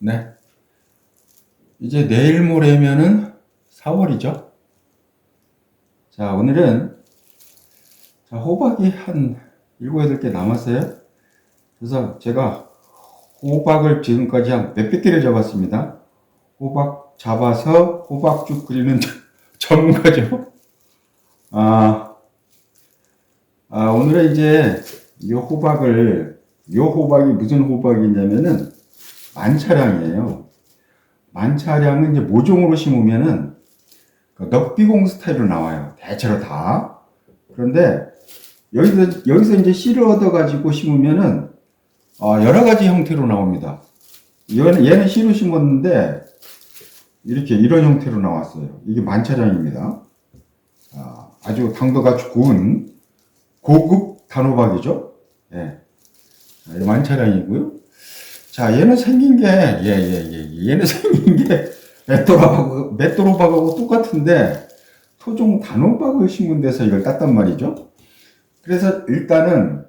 네. 이제 내일 모레면은 4월이죠. 자, 오늘은 자, 호박이 한 7, 8개 남았어요. 그래서 제가 호박을 지금까지 한 몇백 개를 잡았습니다. 호박 잡아서 호박죽 끓이는 전문가죠. 아, 아, 오늘은 이제 이 호박을, 이 호박이 무슨 호박이냐면은 만차량이에요. 만차량은 이제 모종으로 심으면은 그 넉비공 스타일로 나와요. 대체로 다. 그런데 여기서, 여기서 이제 씨를 얻어가지고 심으면은 어, 여러 가지 형태로 나옵니다. 얘는, 얘는 씨로 심었는데 이렇게 이런 형태로 나왔어요. 이게 만차량입니다. 아, 아주 당도가 좋은 고급 단호박이죠. 예. 만차량이고요. 자, 얘는 생긴 게, 예, 예, 예. 얘는 생긴 게 맷도로박하고, 맷도로박하고 똑같은데 토종 단호박을 심은 데서 이걸 땄단 말이죠. 그래서 일단은,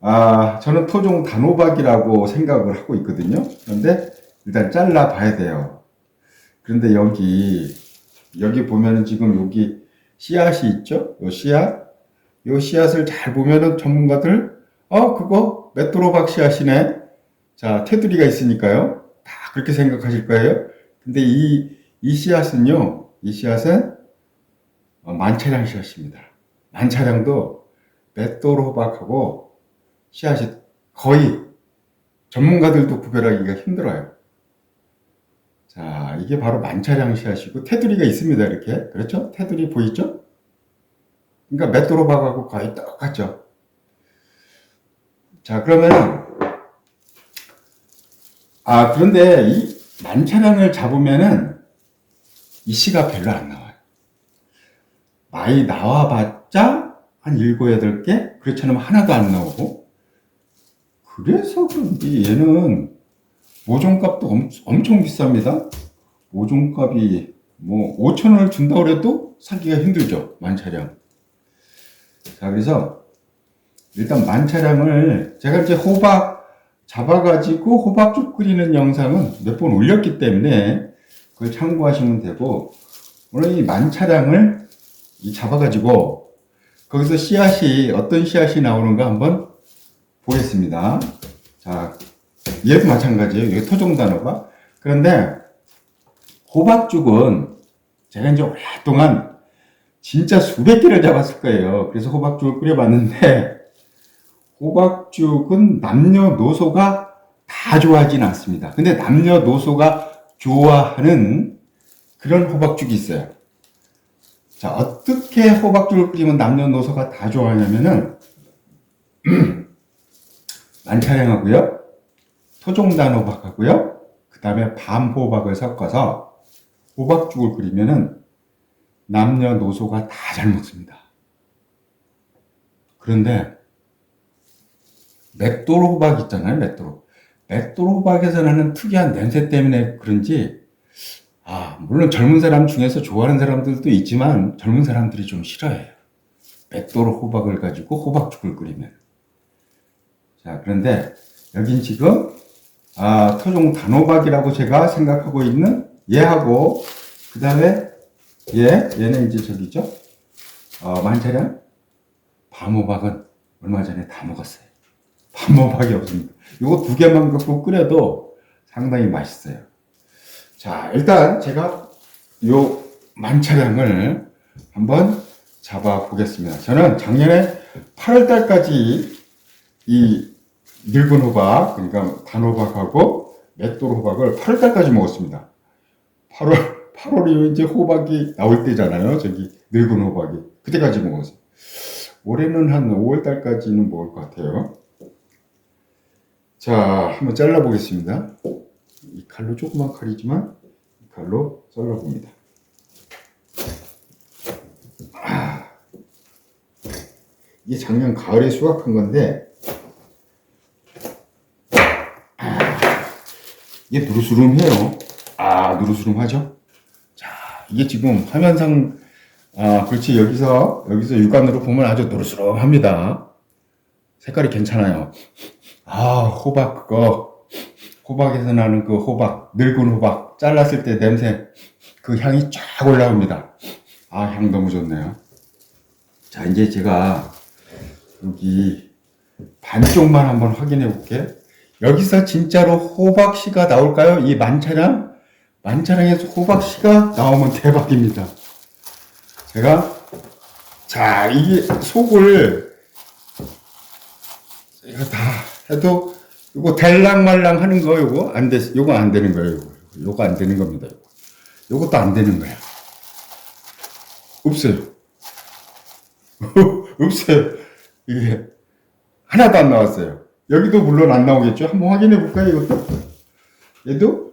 아, 저는 토종 단호박이라고 생각을 하고 있거든요. 그런데 일단 잘라 봐야 돼요. 그런데 여기, 여기 보면은 지금 여기 씨앗이 있죠? 요 씨앗? 요 씨앗을 잘 보면은 전문가들, 어, 그거 맷도로박 씨앗이네? 자, 테두리가 있으니까요. 다 그렇게 생각하실 거예요. 근데 이, 이 씨앗은요, 이 씨앗은 어, 만차량 씨앗입니다. 만차량도 맷도로박하고 씨앗이 거의 전문가들도 구별하기가 힘들어요. 자, 이게 바로 만차량 씨앗이고 테두리가 있습니다. 이렇게. 그렇죠? 테두리 보이죠? 그러니까 맷도로박하고 거의 똑같죠. 자, 그러면은 아, 그런데 이 만차량을 잡으면은 이 씨가 별로 안 나와요. 많이 나와봤자 한 일곱, 여덟 개? 그렇지 않으면 하나도 안 나오고. 그래서 그런지 얘는 모종값도 엄, 엄청 비쌉니다. 모종값이 뭐 5천 원을 준다고 해도 사기가 힘들죠. 만 차량. 자, 그래서 일단 만 차량을 제가 이제 호박 잡아가지고 호박죽 끓이는 영상은 몇 번 올렸기 때문에 그걸 참고하시면 되고 오늘 이 만차량을 이 잡아가지고 거기서 씨앗이 어떤 씨앗이 나오는가 한번 보겠습니다. 자, 얘도 마찬가지예요. 여기 토종 단어가. 그런데 호박죽은 제가 이제 오랫동안 진짜 수백 개를 잡았을 거예요. 그래서 호박죽을 끓여봤는데 호박죽은 남녀노소가 다 좋아하진 않습니다. 근데 남녀노소가 좋아하는 그런 호박죽이 있어요. 자, 어떻게 호박죽을 끓이면 남녀노소가 다 좋아하냐면은, 만차량하고요, 토종단 호박하고요, 그 다음에 밤호박을 섞어서 호박죽을 끓이면은 남녀노소가 다 잘 먹습니다. 그런데 맷도로 호박 있잖아요, 맷도로. 맷도로 호박에서 나는 특이한 냄새 때문에 그런지, 아, 물론 젊은 사람 중에서 좋아하는 사람들도 있지만 젊은 사람들이 좀 싫어해요. 맷도로 호박을 가지고 호박죽을 끓이면. 자, 그런데 여긴 지금, 아, 토종 단호박이라고 제가 생각하고 있는 얘하고, 그 다음에 얘, 얘는 이제 저기죠. 어, 만차량 밤호박은 얼마 전에 다 먹었어요. 밤호박이 없습니다. 이거 두 개만 갖고 끓여도 상당히 맛있어요. 자, 일단 제가 요 만차량을 한번 잡아 보겠습니다. 저는 작년에 8월 달까지 이 늙은 호박, 그러니까 단호박하고 맷돌 호박을 8월 달까지 먹었습니다. 8월, 8월이 이제 호박이 나올 때잖아요. 저기 늙은 호박이. 그때까지 먹었어요. 올해는 한 5월 달까지는 먹을 것 같아요. 자, 한번 잘라보겠습니다. 이 칼로 조그만 칼이지만 이 칼로 잘라봅니다. 아, 이게 작년 가을에 수확한 건데 아, 이게 누르스름해요. 아, 누르스름하죠? 자, 이게 지금 화면상 아, 그렇지 여기서 여기서 육안으로 보면 아주 노르스름합니다. 색깔이 괜찮아요. 아, 호박 그거 호박에서 나는 그 호박, 늙은 호박, 잘랐을 때 냄새, 그 향이 쫙 올라옵니다. 아, 향 너무 좋네요. 자, 이제 제가 여기 반쪽만 한번 확인해 볼게요. 여기서 진짜로 호박씨가 나올까요? 이 만차량? 만차량에서 호박씨가 나오면 대박입니다. 제가, 자, 이게 속을, 이거 다 해도, 이거 될랑말랑 하는 거, 요거 안 돼, 요거 안 되는 거예요, 요거. 요거 안 되는 겁니다, 요거. 요것도 안 되는 거야. 없어요. 없어요. 이게 하나도 안 나왔어요. 여기도 물론 안 나오겠죠. 한번 확인해 볼까요, 이것도? 얘도?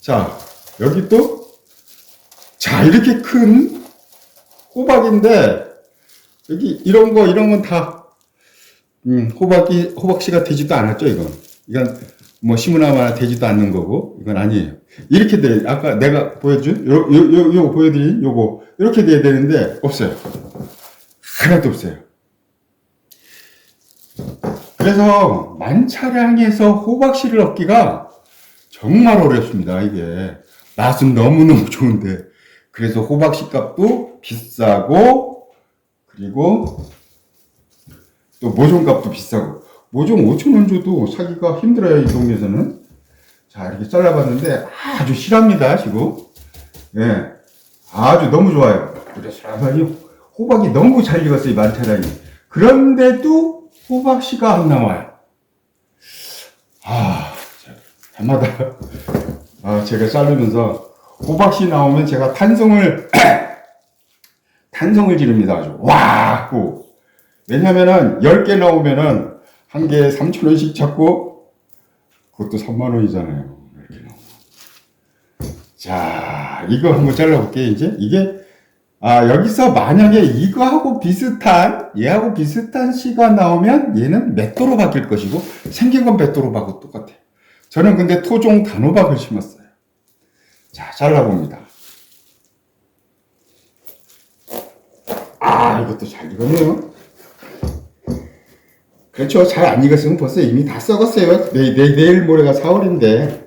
자, 여기 또? 자, 이렇게 큰 호박인데, 여기 이런 거, 이런 건 다, 음, 호박이, 호박씨가 되지도 않았죠, 이건. 이건 뭐 시무나마나 되지도 않는 거고, 이건 아니에요. 이렇게 돼, 아까 내가 보여준, 요, 요, 요, 요 보여드린 요거, 이렇게 돼야 되는데, 없어요. 하나도 없어요. 그래서 만차량에서 호박씨를 얻기가 정말 어렵습니다, 이게. 맛은 너무너무 좋은데. 그래서 호박씨 값도 비싸고, 그리고 또 모종 값도 비싸고. 모종 5천 원 줘도 사기가 힘들어요, 이 동네에서는. 자, 이렇게 잘라봤는데 아주 실합니다, 지금. 예. 아주 너무 좋아요. 그래서 이 호박이 너무 잘 익었어요, 이 만차량이. 그런데도 호박씨가 안 나와요. 아, 해마다, 아, 제가 자르면서 호박씨 나오면 제가 탄성을, 탄성을 지릅니다, 아주. 와! 하고. 왜냐면은, 10개 나오면은, 한 개에 3,000원씩 잡고, 그것도 3만원이잖아요. 이렇게 나오면. 자, 이거 한번 잘라볼게요, 이제. 이게, 아, 여기서 만약에 이거하고 비슷한, 얘하고 비슷한 씨가 나오면 얘는 맷도로 바뀔 것이고, 생긴 건 맷도로하고 똑같아요. 저는 근데 토종 단호박을 심었어요. 자, 잘라봅니다. 아, 이것도 잘 익었네요. 그렇죠. 잘 안 익었으면 벌써 이미 다 썩었어요. 내, 내, 내일 모레가 4월인데.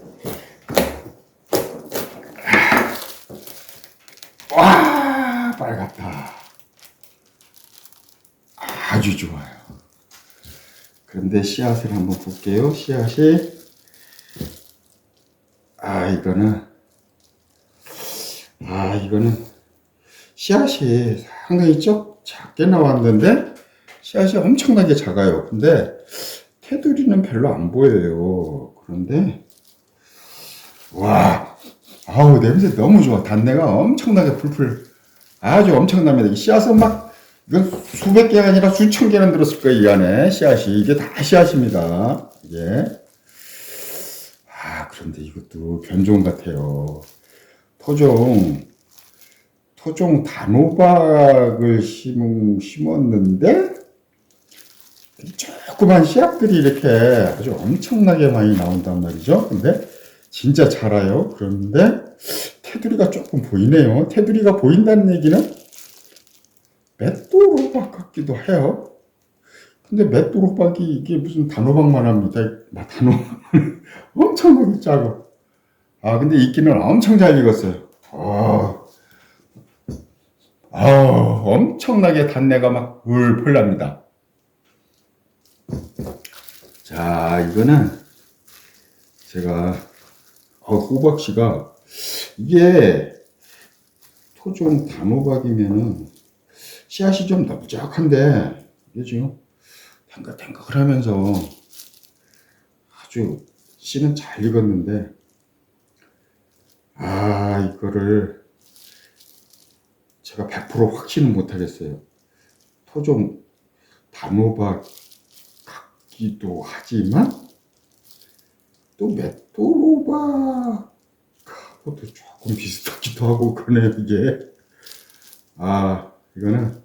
와, 빨갛다. 아주 좋아요. 그런데 씨앗을 한번 볼게요. 씨앗이. 아, 이거는. 아, 이거는. 씨앗이 상당히 적, 작게 나왔는데, 씨앗이 엄청나게 작아요. 근데, 테두리는 별로 안 보여요. 그런데, 와, 아우, 냄새 너무 좋아. 단내가 엄청나게 풀풀, 아주 엄청납니다. 이 씨앗은 막, 수백 개가 아니라 수천 개는 들었을 거예요, 이 안에. 씨앗이. 이게 다 씨앗입니다. 이게. 아, 그런데 이것도 변종 같아요. 토종, 토종 단호박을 심, 심었는데, 조그만 씨앗들이 이렇게 아주 엄청나게 많이 나온단 말이죠. 근데 진짜 자라요. 그런데 테두리가 조금 보이네요. 테두리가 보인다는 얘기는 맷도로박 같기도 해요. 근데 맷도로박이 이게 무슨 단호박만 합니다. 막 단호박 엄청나게 작아. 아 근데 익기는 엄청 잘 익었어요. 아, 아 엄청나게 단내가 막 울풀 납니다. 자, 이거는 제가 어, 호박씨가 이게 토종 단호박이면은 씨앗이 좀 납작한데 이게 지금 탱글탱글 하면서 아주 씨는 잘 익었는데 아 이거를 제가 100% 확신은 못하겠어요. 토종 단호박 같 기도 하지만 또 맷도로박하고도 조금 비슷하기도 하고 그러네요 이게. 아 이거는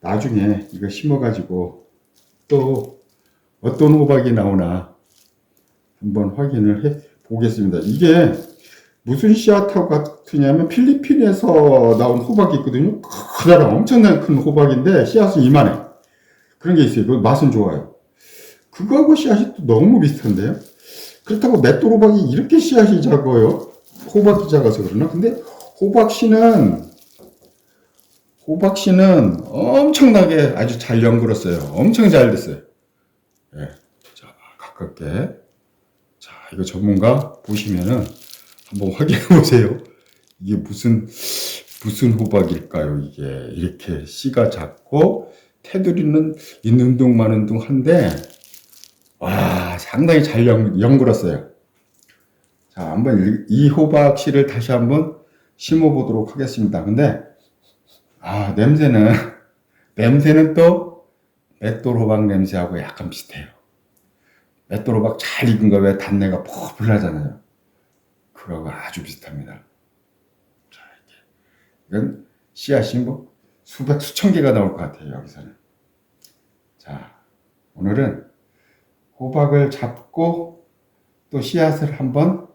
나중에 이거 심어가지고 또 어떤 호박이 나오나 한번 확인을 해 보겠습니다. 이게 무슨 씨앗하고 같으냐면 필리핀에서 나온 호박이 있거든요. 커다란 엄청나게 큰 호박인데 씨앗은 이만해. 그런 게 있어요. 그 맛은 좋아요 그 그거하고 씨앗이 또 너무 비슷한데요? 그렇다고 맷돌 호박이 이렇게 씨앗이 작아요? 호박이 작아서 그러나? 근데 호박씨는, 호박씨는 엄청나게 아주 잘 연그렸어요. 엄청 잘 됐어요. 예. 자, 가깝게. 자, 이거 전문가 보시면은 한번 확인해 보세요. 이게 무슨, 무슨 호박일까요? 이게 이렇게 씨가 작고 테두리는 있는 둥 마는 둥 한데 와 상당히 잘 연, 연그렸어요. 자 한번 이, 이 호박 씨를 다시 한번 심어 보도록 하겠습니다. 근데 아 냄새는 냄새는 또 맷돌 호박 냄새하고 약간 비슷해요. 맷돌 호박 잘 익은 거 왜 단내가 펄펄 나잖아요. 그거하고 아주 비슷합니다. 자, 이렇게. 이건 씨앗이 뭐 수백, 수천 개가 나올 것 같아요, 여기서는. 자, 오늘은 호박을 잡고 또 씨앗을 한번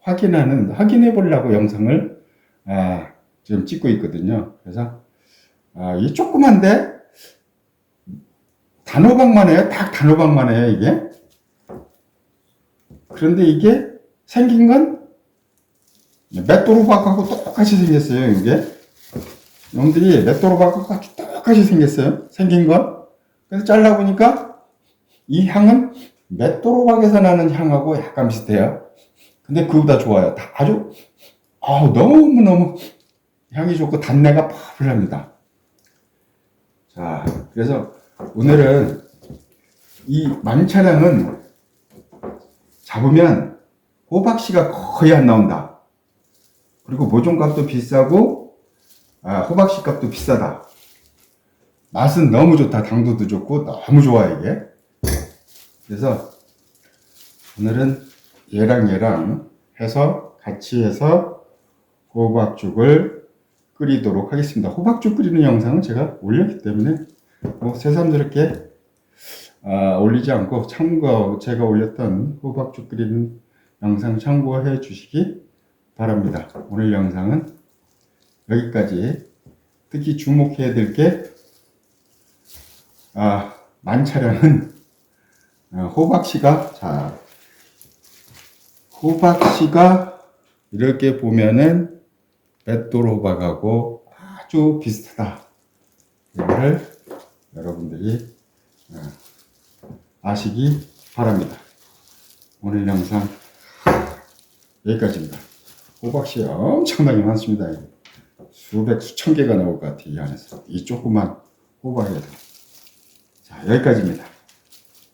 확인하는, 확인해 보려고 영상을 아, 지금 찍고 있거든요. 그래서 아, 이 조그만데 단호박만 해요. 딱 단호박만 해요, 이게. 그런데 이게 생긴 건 맷도로박하고 똑같이 생겼어요, 이게. 놈들이 맷도로박하고 똑같이 생겼어요. 생긴 건. 그래서 잘라보니까 이 향은 맷도로박에서 나는 향하고 약간 비슷해요. 근데 그보다 좋아요. 다 아주, 아 너무너무 향이 좋고 단내가 파블합니다. 자, 그래서 오늘은 이 만차량은 잡으면 호박씨가 거의 안 나온다. 그리고 모종값도 비싸고 아, 호박씨 값도 비싸다. 맛은 너무 좋다. 당도도 좋고 너무 좋아 이게. 그래서 오늘은 얘랑 얘랑 해서 같이 해서 호박죽을 끓이도록 하겠습니다. 호박죽 끓이는 영상은 제가 올렸기 때문에 뭐 새삼스럽게 아, 올리지 않고 참고 제가 올렸던 호박죽 끓이는 영상 참고해 주시기 바랍니다. 오늘 영상은 여기까지 특히 주목해야 될게 아, 만차량은 어, 호박씨가 자 호박씨가 이렇게 보면은 맷돌 호박하고 아주 비슷하다. 이거를 여러분들이 어, 아시기 바랍니다. 오늘 영상 여기까지입니다. 호박씨 엄청나게 많습니다. 수백, 수천 개가 나올 것 같아요. 이 안에서. 이 조그만 호박에서. 자, 여기까지입니다.